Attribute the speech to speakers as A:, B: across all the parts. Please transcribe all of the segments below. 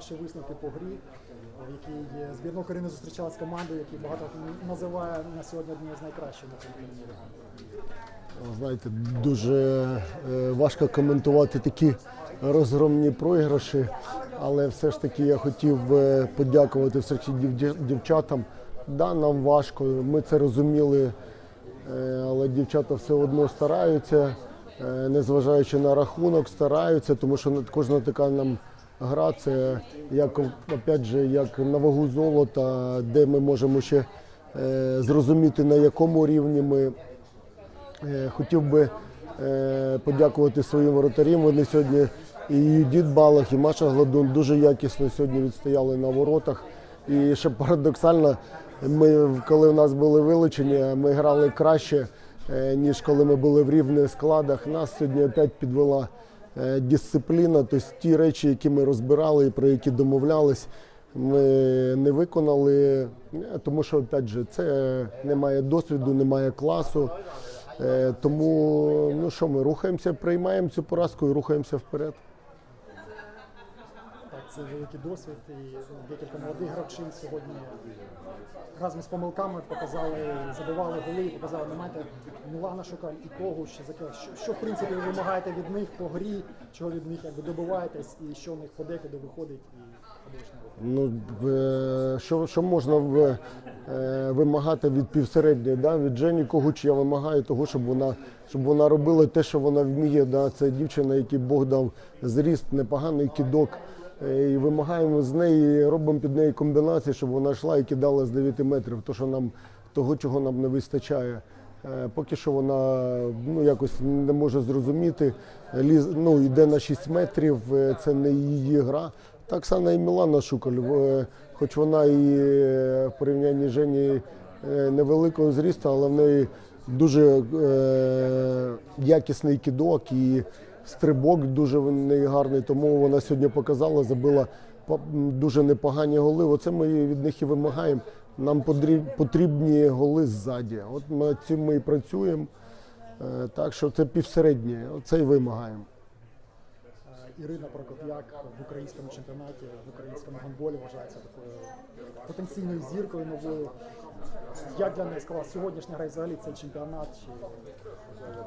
A: ваші висновки по грі, в якій збірна України зустрічалася з командою, які багато називає на сьогодні однією з найкращих на цьому.
B: Знаєте, дуже е, важко коментувати такі розгромні програші, але все ж таки я хотів подякувати все ж дів- дівчатам. Да, нам важко, ми це розуміли, е, але дівчата все одно стараються, е, незважаючи на рахунок, стараються, тому що кожна така нам гра це як опять же, як на вагу золота, де ми можемо ще е, зрозуміти на якому рівні ми. Е, Хотів би е, подякувати своїм воротарям. Вони сьогодні і Юдіт Балах, і Маша Гладун дуже якісно сьогодні відстояли на воротах. І ще парадоксально, ми, коли в нас були вилучені, ми грали краще, е, ніж коли ми були в рівних складах. Нас сьогодні опять підвела дисципліна. Тобто ті речі, які ми розбирали і про які домовлялись, ми не виконали, е, тому що опять же, це немає досвіду, немає класу. Е, Тому ну що ми рухаємося, приймаємо цю поразку і рухаємося вперед.
A: Це великий досвід і ну, декілька молодих гравців сьогодні разом з помилками показали, забивали голи, показали, не маєте Мілана Шукаль і що, заки- що, що в принципі ви вимагаєте від них по грі, чого від них якби добиваєтесь, і що в них подекуди виходить і.
B: Ну, е, що, що можна в, е, вимагати від півсередньої? Да? Від Жені Когуч я вимагаю того, щоб вона, щоб вона робила те, що вона вміє. Да? Це дівчина, якій Бог дав зріст, непоганий кідок. Е, І вимагаємо з неї, робимо під неї комбінації, щоб вона йшла і кидала з 9 метрів, то, що нам, того, чого нам не вистачає. Е, Поки що вона ну, якось не може зрозуміти, ліз, ну, йде на 6 метрів, е, це не її гра. Так само і Мілана Шукаль, е, хоч вона і в порівнянні Жені невеликого зрісту, але в неї дуже е, якісний кидок і стрибок дуже в гарний. Тому вона сьогодні показала, забила дуже непогані голи. Оце ми від них і вимагаємо. Нам потрібні голи ззаді. От ми цим ми і працюємо. Е, Так що це півсереднє, оце і вимагаємо.
A: Ірина Прокоп'як в українському чемпіонаті, в українському гандболі вважається такою потенційною зіркою новою. Як для неї склалась сьогоднішня гра взагалі цей чемпіонат? Чи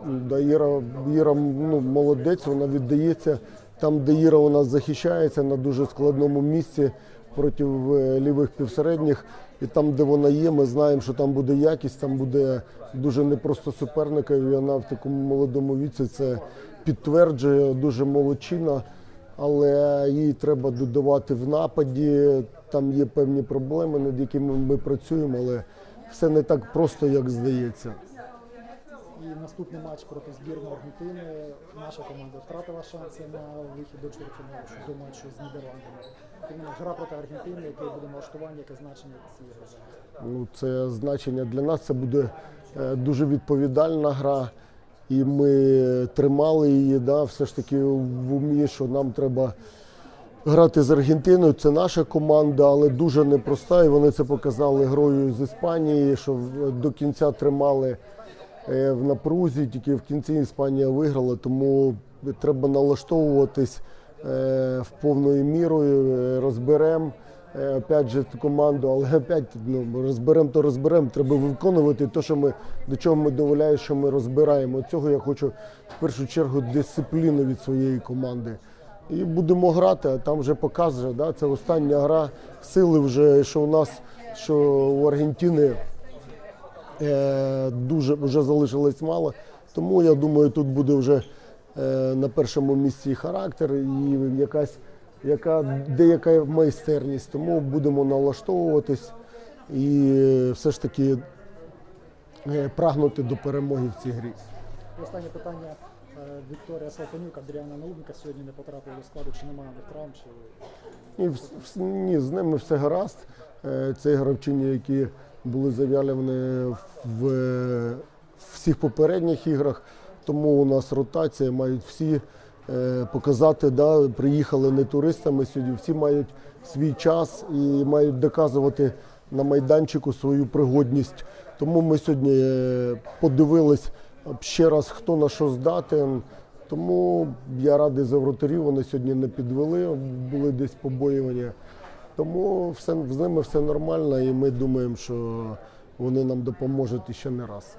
B: Да, Іра, Іра ну, молодець, вона віддається. Там, де Іра у нас захищається на дуже складному місці проти е, лівих півсередніх. І там, де вона є, ми знаємо, що там буде якість, там буде дуже непросто суперника. І вона в такому молодому віці це підтверджує, дуже молодчина. Але їй треба додавати в нападі. Там є певні проблеми, над якими ми працюємо, але все не так просто, як здається.
A: І наступний матч проти збірної Аргентини. Наша команда втратила шанси на вихід до чвертьфіналу, що думають, що з Нідерландами. Тому гра проти Аргентини, яке буде налаштування, яке значення цієї гри.
B: Ну, це значення для нас це буде е, дуже відповідальна гра. І ми тримали її, да, все ж таки в умі, що нам треба грати з Аргентиною. Це наша команда, але дуже непроста. І вони це показали грою з Іспанії, що до кінця тримали в напрузі, тільки в кінці Іспанія виграла, тому треба налаштовуватись е, в повною мірою, е, розберемо. Е, Опять же команду, але опять ну, розберемо, то розберемо. Треба виконувати те, що ми до чого ми доволяємо, що ми розбираємо. Цього я хочу в першу чергу дисципліну від своєї команди. І будемо грати, а там вже покаже. Да? Це остання гра. Сили вже, що у нас, що у Аргентини е, дуже вже залишилось мало. Тому я думаю, тут буде вже е, на першому місці характер і якась яка, деяка майстерність. Тому будемо налаштовуватись і е, все ж таки е, прагнути до перемоги в цій грі.
A: Останнє питання. Е, Вікторія Салтанюк, Адріана Наумка сьогодні не потрапила до складу, чи немає них травм, чи
B: Ні, з ними все гаразд. Е, Це гравчині, які були заявлені в всіх попередніх іграх. Тому у нас ротація, мають всі е, показати, да, приїхали не туристами сьогодні, всі мають свій час і мають доказувати на майданчику свою пригодність. Тому ми сьогодні е, подивились ще раз, хто на що здатен. Тому я радий за вратарів, вони сьогодні не підвели, були десь побоювання. Тому все, з ними все нормально, і ми думаємо, що вони нам допоможуть ще не раз.